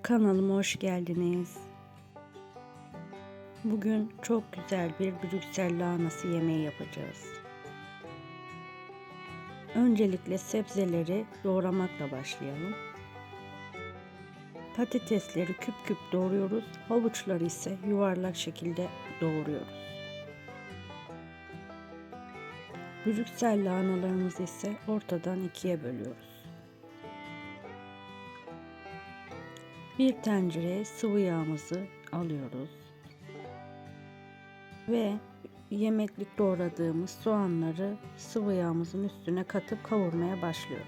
Kanalıma hoş geldiniz. Bugün çok güzel bir Brüksel lahanası yemeği yapacağız. Öncelikle sebzeleri doğramakla başlayalım. Patatesleri küp küp doğruyoruz. Havuçları ise yuvarlak şekilde doğruyoruz. Brüksel lahanalarımızı ise ortadan ikiye bölüyoruz. Bir tencereye sıvı yağımızı alıyoruz. Ve yemeklik doğradığımız soğanları sıvı yağımızın üstüne katıp kavurmaya başlıyoruz.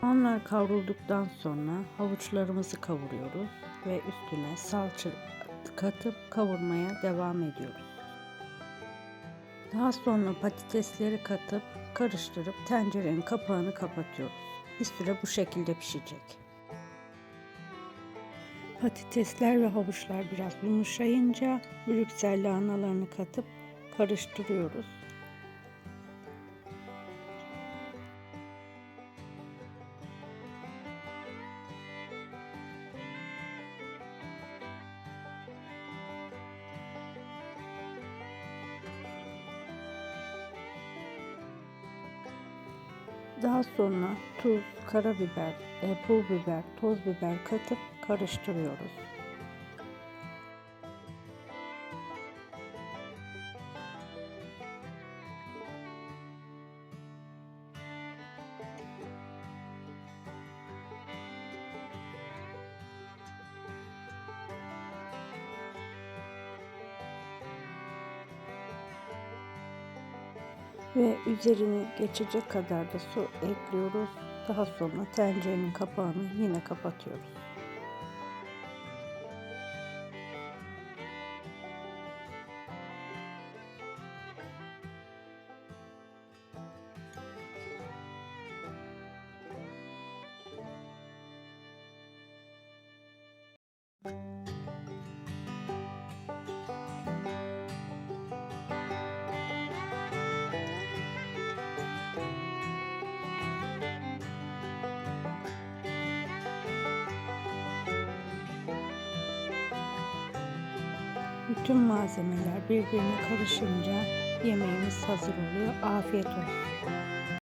Soğanlar kavrulduktan sonra havuçlarımızı kavuruyoruz ve üstüne salça katıp kavurmaya devam ediyoruz. Daha sonra patatesleri katıp karıştırıp tencerenin kapağını kapatıyoruz. Bir süre bu şekilde pişecek. Patatesler ve havuçlar biraz yumuşayınca Brüksel lahanalarını katıp karıştırıyoruz. Daha sonra tuz, karabiber, e, pul biber, toz biber katıp karıştırıyoruz. Ve üzerine geçecek kadar da su ekliyoruz. Daha sonra tencerenin kapağını yine kapatıyoruz. Bütün malzemeler birbirine karışınca yemeğimiz hazır oluyor. Afiyet olsun.